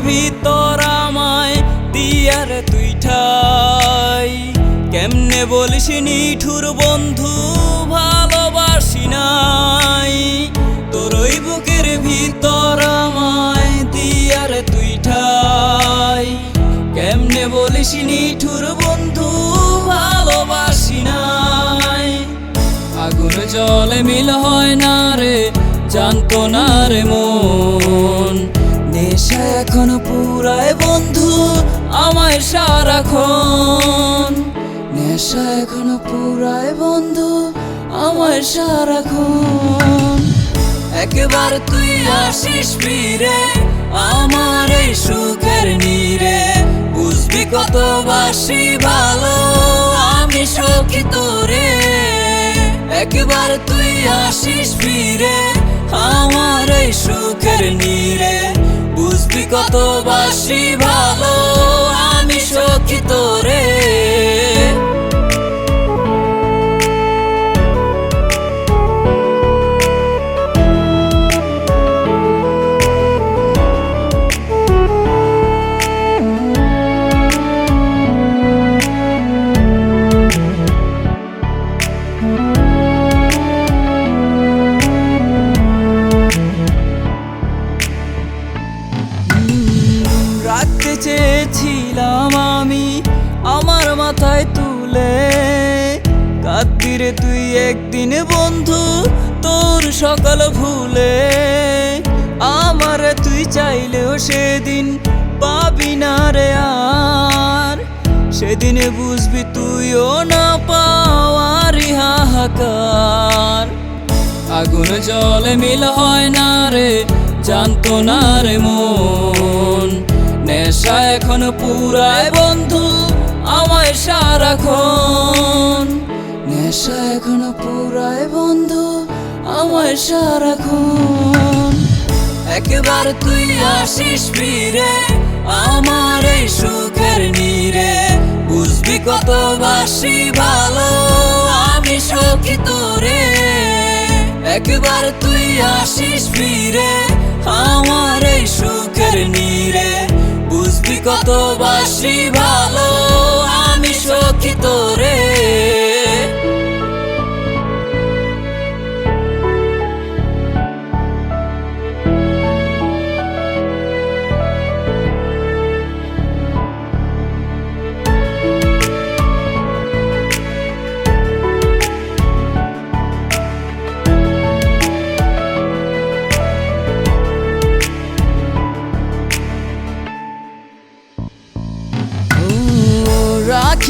ভিতর আমায় দিয়ার তুই ঠাই। কেমনে বলিস নিঠুর বন্ধু, ভালোবাসি নাই। তোর ওই বুকের ভিতর আমায় দিয়ার তুই ঠাই। কেমনে বলিস নিঠুর বন্ধু, ভালোবাসি নাই। আগুন জলে মিল হয় না রে, জানতো না রে মন। নেশা এখন পুরায় বন্ধু আমায় সারাক্ষণ। নেশা এখন পুরায় বন্ধু আমায় সারাক্ষণ। একবার তুই আসিস ফিরে আমার এই সুখের নীরে। বুঝবি কত বাসি ভালো আমি সখী তোরে। একবার তুই আসিস ফিরে আমার এই সুখের নীরে। বুঝবি কত বাসি ভালো। রাখতে চেয়েছিলাম আমি, আমার মাথায় তুলে। কাদ্দিরে তুই একদিন বন্ধু, তোর সকাল ভুলে। আমার তুই চাইলেও সেদিন পাবি না রে আর। সেদিন বুঝবি তুইও না পাওয়ারি হাহাকার। আগুন জলে মিল হয় না রে, জানতো না রে মন। নেশা এখন পুরায় বন্ধু, আমায় সারাক্ষণ নেশা এখন পুরায় বন্ধু, আমায় সারাক্ষণ একবার তুই আসিস ফিরে, আমার এই সুখের নীরে। বুঝবি কত বাসি ভালো, আমি সখী তোরে। একবার তুই আসিস ফিরে, আমার এই সুখের নীরে। কত বাসি ভালো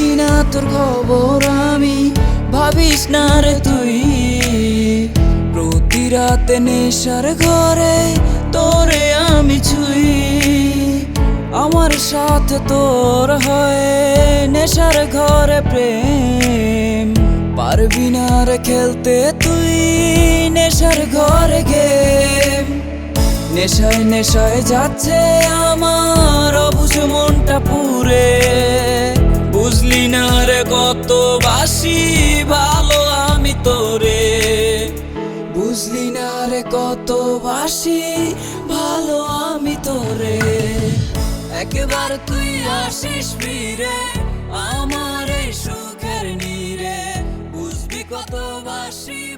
না তোর খবর আমি, ভাবিস না রে তুই। প্রতি রাতে নেশার ঘরে তোরে আমি ছুই। আমার সাথে তোর হয় নেশার ঘরে প্রেম। পারবি না রে খেলতে তুই নেশার ঘরে গেম। নেশায় নেশায় যাচ্ছে আমার, অবুঝ মনটা পুরে বুঝলি না রে কত বাসি, ভালো আমি তোরে। বুঝলি না রে কত বাসি, ভালো আমি তোরে। একবার তুই আসিস ফিরে, আমার সুখের নীরে। বুঝবি কত বাসি